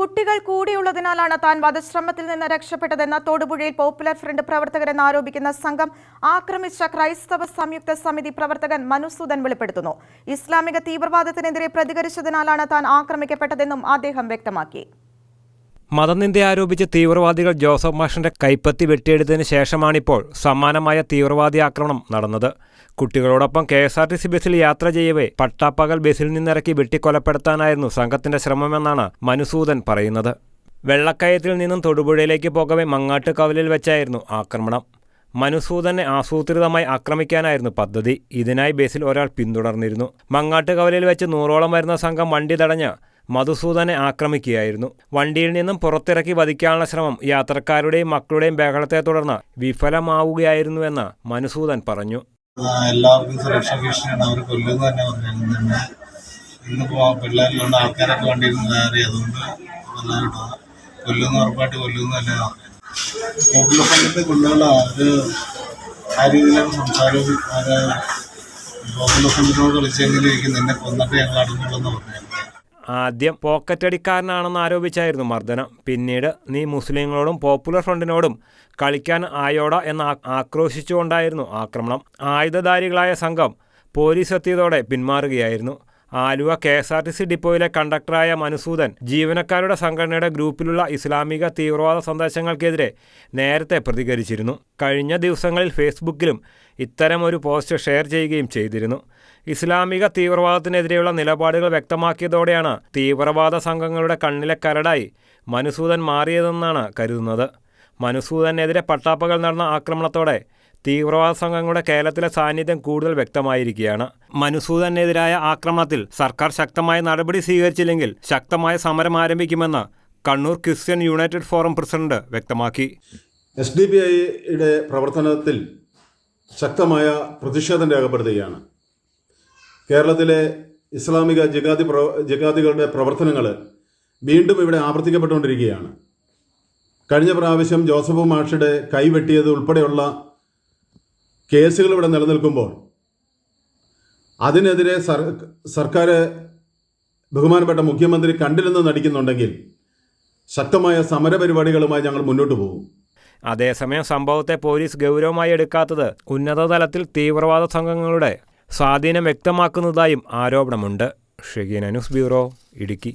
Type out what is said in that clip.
കുട്ടികൾ കൂടിയുള്ളതിനാലാണ് താൻ വധശ്രമത്തിൽ നിന്ന് രക്ഷപ്പെട്ടതെന്ന് തൊടുപുഴയിൽ പോപ്പുലർ ഫ്രണ്ട് പ്രവർത്തകരെന്ന് ആരോപിക്കുന്ന സംഘം ആക്രമിച്ച ക്രൈസ്തവ സംയുക്ത സമിതി പ്രവർത്തകൻ മനുസൂദൻ വെളിപ്പെടുത്തുന്നു. ഇസ്ലാമിക തീവ്രവാദത്തിനെതിരെ പ്രതികരിച്ചതിനാലാണ് താൻ ആക്രമിക്കപ്പെട്ടതെന്നും അദ്ദേഹം വ്യക്തമാക്കി. മതനിന്ദ ആരോപിച്ച് തീവ്രവാദികൾ ജോസഫ് മാഷിന്റെ കൈപ്പത്തി വെട്ടിയെടുത്തതിന് ശേഷമാണിപ്പോൾ സമാനമായ തീവ്രവാദി ആക്രമണം നടന്നത്. കുട്ടികളോടൊപ്പം K S R T C ബസ്സിൽ യാത്ര ചെയ്യവേ പട്ടാപ്പകൽ ബസ്സിൽ നിന്നിറക്കി വെട്ടിക്കൊലപ്പെടുത്താനായിരുന്നു സംഘത്തിന്റെ ശ്രമമെന്നാണ് മനുസൂദൻ പറയുന്നത്. വെള്ളക്കയത്തിൽ നിന്നും തൊടുപുഴയിലേക്ക് പോകവേ മങ്ങാട്ടുകവലിൽ വെച്ചായിരുന്നു ആക്രമണം. മനുസൂദനെ ആസൂത്രിതമായി ആക്രമിക്കാനായിരുന്നു പദ്ധതി. ഇതിനായി ബസ്സിൽ ഒരാൾ പിന്തുടർന്നിരുന്നു. മങ്ങാട്ടുകവലിൽ വെച്ച് നൂറോളം വരുന്ന സംഘം വണ്ടി തടഞ്ഞ് മധുസൂദനെ ആക്രമിക്കുകയായിരുന്നു. വണ്ടിയിൽ നിന്നും പുറത്തിറക്കി വധിക്കാനുള്ള ശ്രമം യാത്രക്കാരുടെയും മക്കളുടെയും ബഹളത്തെ തുടർന്ന് വിഫലമാവുകയായിരുന്നുവെന്ന് മനുസൂദൻ പറഞ്ഞു. എല്ലാവർക്കും സുരക്ഷാ ഭീഷണിയാണ് അവർ കൊല്ലുന്നു തന്നെ പറഞ്ഞിരുന്നുണ്ട് ഇന്നിപ്പോ പിള്ളേരിലുണ്ട് ആൾക്കാരൊക്കെ വണ്ടിയിൽ കയറി അതുകൊണ്ട് നല്ലതായിട്ട് കൊല്ലുന്ന ഉറപ്പായിട്ട് കൊല്ലുന്നു തന്നെ പോപ്പുലർ ഫണ്ടിന്റെ കൊല്ലുള്ള അത് ആ രീതിയിലാണ് സംസാരവും പോപ്പുലർ ഫണ്ടിനോട് കളിച്ചെങ്കിലും നിന്നെ കൊന്നിട്ട് ഞങ്ങൾ അടുക്കുള്ളൂ പറഞ്ഞു ആദ്യം പോക്കറ്റടിക്കാരനാണെന്ന് ആരോപിച്ചായിരുന്നു മർദ്ദനം. പിന്നീട് നീ മുസ്ലിങ്ങളോടും പോപ്പുലർ ഫ്രണ്ടിനോടും കളിക്കാൻ ആയോട എന്ന് ആക്രോശിച്ചുകൊണ്ടായിരുന്നു ആക്രമണം. ആയുധധാരികളായ സംഘം പോലീസ് എത്തിയതോടെ പിന്മാറുകയായിരുന്നു. Aluva K S R T C ഡിപ്പോയിലെ കണ്ടക്ടറായ മനുസൂദൻ ജീവനക്കാരുടെ സംഘടനയുടെ ഗ്രൂപ്പിലുള്ള ഇസ്ലാമിക തീവ്രവാദ സന്ദേശങ്ങൾക്കെതിരെ നേരത്തെ പ്രതികരിച്ചിരുന്നു. കഴിഞ്ഞ ദിവസങ്ങളിൽ ഫേസ്ബുക്കിലും ഇത്തരമൊരു പോസ്റ്റ് ഷെയർ ചെയ്യുകയും ചെയ്തിരുന്നു. ഇസ്ലാമിക തീവ്രവാദത്തിനെതിരെയുള്ള നിലപാടുകൾ വ്യക്തമാക്കിയതോടെയാണ് തീവ്രവാദ സംഘങ്ങളുടെ കണ്ണിലെ കരടായി മനുസൂദൻ മാറിയതെന്നാണ് കരുതുന്നത്. മനുസൂദനെതിരെ പട്ടാപ്പകൽ നടന്ന ആക്രമണത്തോടെ തീവ്രവാദ സംഘങ്ങളുടെ കേരളത്തിലെ സാന്നിധ്യം കൂടുതൽ വ്യക്തമായിരിക്കുകയാണ്. മനുസൂദനെതിരായ ആക്രമണത്തിൽ സർക്കാർ ശക്തമായ നടപടി സ്വീകരിച്ചില്ലെങ്കിൽ ശക്തമായ സമരം ആരംഭിക്കുമെന്ന് Kannur Christian United forum president വ്യക്തമാക്കി. എസ് ഡി ബി ഐയുടെ പ്രവർത്തനത്തിൽ ശക്തമായ പ്രതിഷേധം രേഖപ്പെടുത്തുകയാണ്. കേരളത്തിലെ ഇസ്ലാമിക ജിഹാദി പ്രവ ജിഹാദികളുടെ പ്രവർത്തനങ്ങൾ വീണ്ടും ഇവിടെ ആവർത്തിക്കപ്പെട്ടുകൊണ്ടിരിക്കുകയാണ്. കഴിഞ്ഞ പ്രാവശ്യം ജോസഫ് മാഷിയുടെ കൈവെട്ടിയത് ഉൾപ്പെടെയുള്ള കേസുകൾ ഇവിടെ നിലനിൽക്കുമ്പോൾ അതിനെതിരെ സർ സർക്കാർ ബഹുമാനപ്പെട്ട മുഖ്യമന്ത്രി കണ്ടില്ലെന്ന് നടിക്കുന്നുണ്ടെങ്കിൽ ശക്തമായ സമരപരിപാടികളുമായി ഞങ്ങൾ മുന്നോട്ട് പോകും. അതേസമയം സംഭവത്തെ പോലീസ് ഗൗരവമായി എടുക്കാത്തത് ഉന്നതതലത്തിൽ തീവ്രവാദ സംഘങ്ങളുടെ സ്വാധീനം വ്യക്തമാക്കുന്നതായും ആരോപണമുണ്ട്. Shegeena news bureau Idukki.